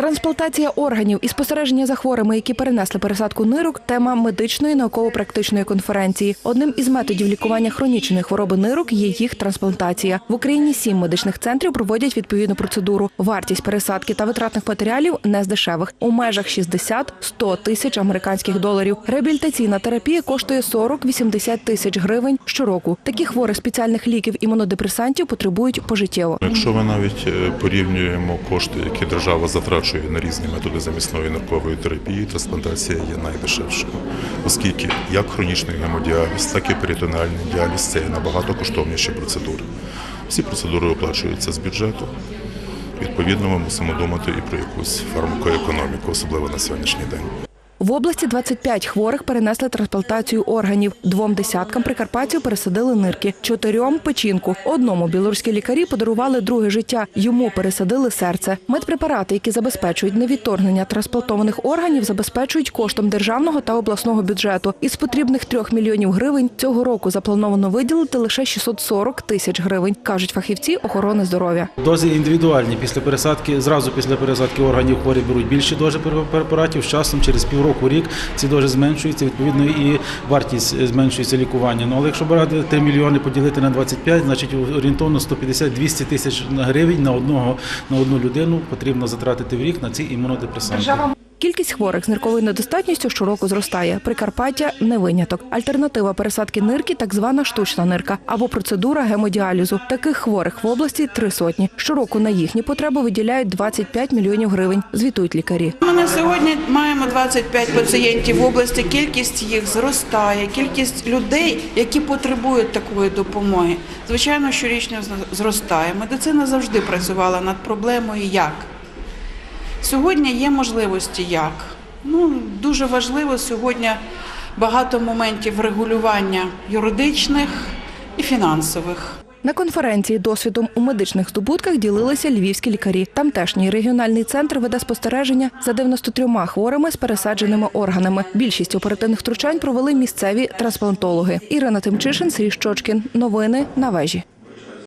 Трансплантація органів і спостереження за хворими, які перенесли пересадку нирок, тема медичної науково-практичної конференції. Одним із методів лікування хронічної хвороби нирок є їх трансплантація. В Україні сім медичних центрів проводять відповідну процедуру. Вартість пересадки та витратних матеріалів не з дешевих у межах 60-100 тисяч американських доларів. Реабілітаційна терапія коштує 40-80 тисяч гривень щороку. Такі хворих спеціальних ліків імунодепресантів потребують пожиттєво. Якщо ми навіть е, порівнюємо кошти, які держава затрачує на різні методи замісної наркової терапії, трансплантація є найдешевшою, оскільки як хронічний гемодіаліз, так і перитонеальний діаліз це є набагато коштовніші процедури. Всі процедури оплачуються з бюджету. Відповідно, ми мусимо думати і про якусь фармакоекономіку, особливо на сьогоднішній день. В області 25 хворих перенесли трансплантацію органів. Двом десяткам прикарпатців пересадили нирки, чотирьом печінку. Одному білоруські лікарі подарували друге життя. Йому пересадили серце. Медпрепарати, які забезпечують невідторгнення трансплантованих органів, забезпечують коштом державного та обласного бюджету. Із потрібних трьох мільйонів гривень цього року заплановано виділити лише 640 тисяч гривень, кажуть фахівці охорони здоров'я. Дози індивідуальні. Після пересадки, зразу після пересадки органів хворі беруть більші дози препаратів. З часом, через півроку, рік, ці дожі зменшуються, відповідно, і вартість зменшується лікування. Ну, але якщо брати 3 мільйони поділити на 25, значить орієнтовно 150-200 тисяч гривень на одного на одну людину потрібно затратити в рік на ці імунодепресанти. Кількість хворих з нирковою недостатністю щороку зростає. Прикарпаття не виняток. Альтернатива пересадки нирки так звана штучна нирка або процедура гемодіалізу. Таких хворих в області три сотні. Щороку на їхні потреби виділяють 25 мільйонів гривень. Звітують лікарі. Ми на сьогодні маємо 25 пацієнтів в області. Кількість їх зростає. Кількість людей, які потребують такої допомоги, звичайно, щорічно зростає. Медицина завжди працювала над проблемою як. Сьогодні є можливості як. Ну, дуже важливо сьогодні багато моментів регулювання юридичних і фінансових. На конференції досвідом у медичних здобутках ділилися львівські лікарі. Тамтешній регіональний центр веде спостереження за 93 хворими з пересадженими органами. Більшість оперативних втручань провели місцеві трансплантологи. Ірина Тимчишин, Сергій Щочкін. Новини на вежі.